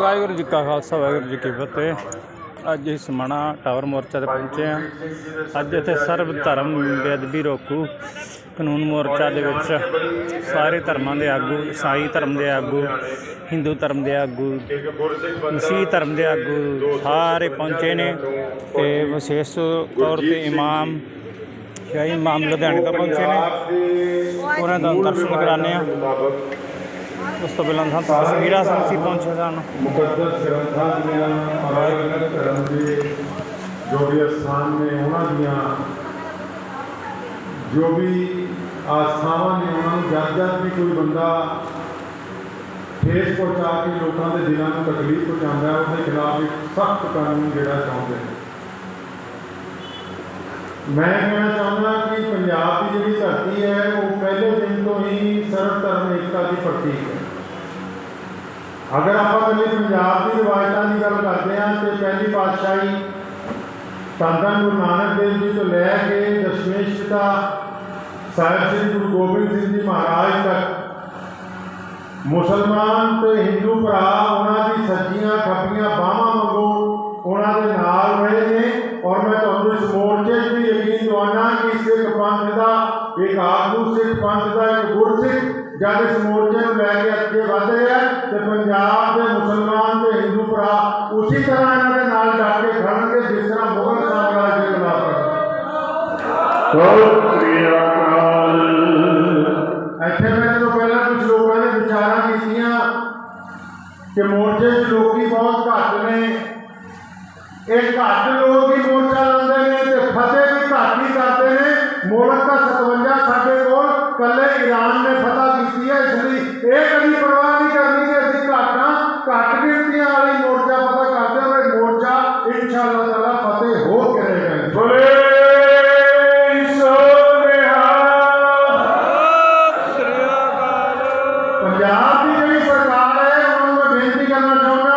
ਵਾਹਿਗੁਰੂ ਜੀ ਕਾ ਖਾਲਸਾ, ਵਾਹਿਗੁਰੂ ਜੀ ਕੀ ਫਤਿਹ। ਅੱਜ ਅਸੀਂ ਸਮਾਣਾ ਟਾਵਰ ਮੋਰਚਾ ਤੇ ਪਹੁੰਚੇ ਹਾਂ। ਅੱਜ ਇੱਥੇ ਸਰਬ ਧਰਮ ਬੇਅਦਬੀ ਰੋਕੂ, ਕਾਨੂੰਨ ਮੋਰਚਾ ਦੇ ਵਿੱਚ ਸਾਰੇ ਧਰਮਾਂ ਦੇ ਆਗੂ, ਈਸਾਈ ਧਰਮ ਦੇ ਆਗੂ, ਹਿੰਦੂ ਧਰਮ ਦੇ ਆਗੂ, ਮਸੀਹ ਧਰਮ ਦੇ ਆਗੂ ਸਾਰੇ ਪਹੁੰਚੇ ਨੇ ਤੇ ਵਿਸ਼ੇਸ਼ ਤੌਰ ਤੇ ਇਮਾਮ, ਸ਼ਾਹੀ ਇਮਾਮ ਲੁਧਿਆਣੇ ਤੋਂ ਪਹੁੰਚੇ ਨੇ। ਉਹਨਾਂ ਦਾ ਦਰਸ਼ਨ ਕਰਾਣੇ ਆ ਉਸ ਤੋਂ ਪਹਿਲਾਂ ਸਾਨੂੰ ਤਸਵੀਰਾਂ ਸੰਸੀ ਪਹੁੰਚੇ ਸਨ ਮੁਕੱਦਸ ਗ੍ਰੰਥਾਂ ਦੀਆਂ ਅਲੱਗ-ਅਲੱਗ ਧਰਮ ਦੇ ਜੋ ਵੀ ਅਸਥਾਨ ਨੇ ਉਹਨਾਂ ਦੀਆਂ, ਜੋ ਵੀ ਆਸਥਾਵਾਂ ਨੇ ਉਹਨਾਂ ਨੂੰ ਜਦ ਜਦ ਵੀ ਕੋਈ ਬੰਦਾ ਠੇਸ ਪਹੁੰਚਾ ਕੇ ਲੋਕਾਂ ਦੇ ਦਿਲਾਂ ਨੂੰ ਤਕਲੀਫ ਪਹੁੰਚਾਉਂਦਾ ਹੈ, ਉਹਦੇ ਖਿਲਾਫ ਇੱਕ ਸਖਤ ਕਾਨੂੰਨ ਜਿਹੜਾ ਚਾਹੁੰਦੇ ਨੇ। ਮੈਂ ਕਹਿਣਾ ਚਾਹੁੰਦਾ ਕਿ ਪੰਜਾਬ ਦੀ ਜਿਹੜੀ ਧਰਤੀ ਹੈ ਉਹ ਪਹਿਲੇ ਦਿਨ ਤੋਂ ਹੀ ਸਰਵ ਧਰਮ ਏਕਤਾ ਦੀ ਪ੍ਰਤੀਕ ਹੈ ਅਗਰ ਆਪਾਂ ਪਹਿਲੇ ਪੰਜਾਬ ਦੀ ਰਿਵਾਇਤਾਂ ਦੀ ਗੱਲ ਕਰਦੇ ਹਾਂ ਤੇ ਪਹਿਲੀ ਪਾਤਸ਼ਾਹੀ ਧੰਨ ਧੰਨ ਗੁਰੂ ਨਾਨਕ ਦੇਵ ਜੀ ਤੋਂ ਲੈ ਕੇ ਦਸ਼ਮੇਸ਼ ਪਿਤਾ ਸਾਹਿਬ ਸ੍ਰੀ ਗੁਰੂ ਗੋਬਿੰਦ ਸਿੰਘ ਜੀ ਮਹਾਰਾਜ ਤੱਕ ਮੁਸਲਮਾਨ ਤੇ ਹਿੰਦੂ ਭਰਾ ਉਹਨਾਂ ਦੀ ਸੱਜੀਆਂ ਖੱਬੀਆਂ ਬਾਹਾਂ ਵਾਂਗੂ ਉਹਨਾਂ ਦੇ ਨਾਲ ਰਹੇ ਨੇ ਔਰ ਮੈਂ ਤੁਹਾਨੂੰ ਇਸ ਮੋਰਚੇ 'ਚ ਵੀ ਯਕੀਨ ਦਿਵਾਉਣਾ ਕਿ ਸਿੱਖ ਪੰਥ ਦਾ ਇੱਕ ਆਗੂ ਸਿੱਖ ਪੰਥ ਦਾ ਇੱਕ ਗੁਰਸਿੱਖ ਜਦ ਇਸ ਮੋਰਚੇ ਨੂੰ ਲੈ ਕੇ ਅੱਗੇ ਵਧ ਰਿਹਾ ਤੇ ਪੰਜਾਬ ਦੇ ਮੁਸਲਮਾਨ ਤੇ ਹਿੰਦੂ ਭਰਾ ਉਸੇ ਤਰ੍ਹਾਂ ਇਹਨਾਂ ਦੇ ਨਾਲ ਡਟ ਕੇ ਖੜਨਗੇ ਜਿਸ ਤਰ੍ਹਾਂ ਮੁਗਲ ਸਾਮਰਾਜ ਦੇ ਖਿਲਾਫ ਇੱਥੇ ਮੈਂ ਜਦੋਂ ਪਹਿਲਾਂ ਕੁਝ ਲੋਕਾਂ ਨੇ ਵਿਚਾਰਾਂ ਕੀਤੀਆਂ ਕਿ ਮੋਰਚੇ 'ਚ ਲੋਕੀ ਬਹੁਤ ਘੱਟ ਨੇ ਇਹ ਘੱਟ ਲੋਕ ਹੀ ਮੋਰਚਾ ਲਾਉਂਦੇ ਨੇ ਤੇ ਫਤਿਹ ਵੀ ਘੱਟ ਹੀ ਕਰਦੇ ਨੇ। ਮੁਲਕ ਦਾ 57 ਸਾਡੇ ਕੋਲ ਕੱਲੇ ਈਰਾਨ ਨੇ ਫਤਹ ਇਹ ਕਦੀ ਪਰਵਾਹ ਨਹੀਂ ਕਰਨੀ ਕਿ ਅਸੀਂ ਘੱਟ ਹਾਂ ਘੱਟ ਗਿਣਤੀਆਂ ਵਾਲੀ ਮੋਰਚਾ ਪਤਾ ਕਰਦੇ ਹੋਏ ਮੋਰਚਾ ਇਨਸ਼ਾਅੱਲਾ ਤਾਲਾ ਫਤਿਹ ਹੋ ਕੇ ਰਹੇਗਾ ਬੋਲੇ ਪੰਜਾਬ ਦੀ ਜਿਹੜੀ ਸਰਕਾਰ ਹੈ ਉਹਨਾਂ ਨੂੰ ਮੈਂ ਬੇਨਤੀ ਕਰਨਾ ਚਾਹੁੰਦਾ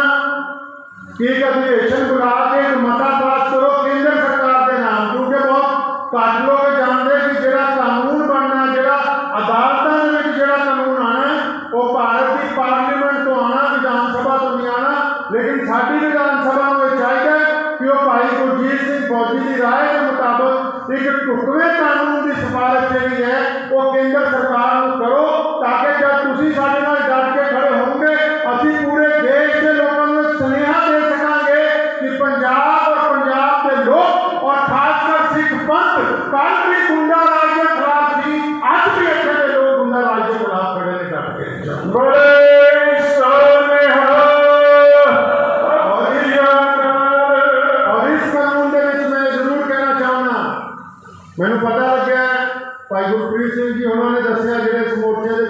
ਕਿ ਇੱਕ ਅਧਿਵੇਸ਼ਨ ਬੁਲਾ ਕੇ ਇੱਕ ਮਤਾ ਪਾਸ ਕਰੋ ਕੇਂਦਰ ਸਰਕਾਰ ਦੇ ਨਾਮ ਕਿਉਂਕਿ ਬਹੁਤ ਘੱਟ ਲੋਕ ਜਾਣਦੇ ਕਿ ਜਿਹੜਾ ਕਾਨੂੰਨ ਬਣਨਾ ਜਿਹੜਾ ਅਦਾਲਤਾਂ ਦੇ ਵਿੱਚ ਜਿਹੜਾ ਕਾਨੂੰਨ ਆਣਾ ਹੈ, ਉਹ ਭਾਰਤ ਦੀ ਪਾਰਲੀਮੈਂਟ ਤੋਂ ਆਣਾ ਵਿਧਾਨ ਸਭਾ ਤੋਂ ਨਹੀਂ ਆਣਾ ਲੇਕਿਨ ਸਾਡੀ ਵਿਧਾਨ ਸਭਾ ਨੂੰ ਇਹ ਚਾਹੀਦਾ ਕਿ ਉਹ ਭਾਈ ਗੁਰਜੀਤ ਸਿੰਘ ਫੌਜੀ ਦੀ ਰਾਏ ਦੇ ਮੁਤਾਬਕ ਇੱਕ ਟੁਕਵੇਂ ਕਾਨੂੰਨ ਦੀ ਸਿਫਾਰਿਸ਼ ਜਿਹੜੀ ਹੈ, ਉਹ ਕੇਂਦਰ ਸਰਕਾਰ ਨੂੰ ਕਰੋ, ਤਾਂ ਕਿ ਜਦ ਤੁਸੀਂ ਮੈਨੂੰ ਪਤਾ ਲੱਗਿਆ ਭਾਈ ਗੁਰਪ੍ਰੀਤ ਸਿੰਘ ਜੀ ਉਹਨਾਂ ਨੇ ਦੱਸਿਆ ਜਿਹੜੇ ਇਸ ਮੋਰਚੇ ਦੇ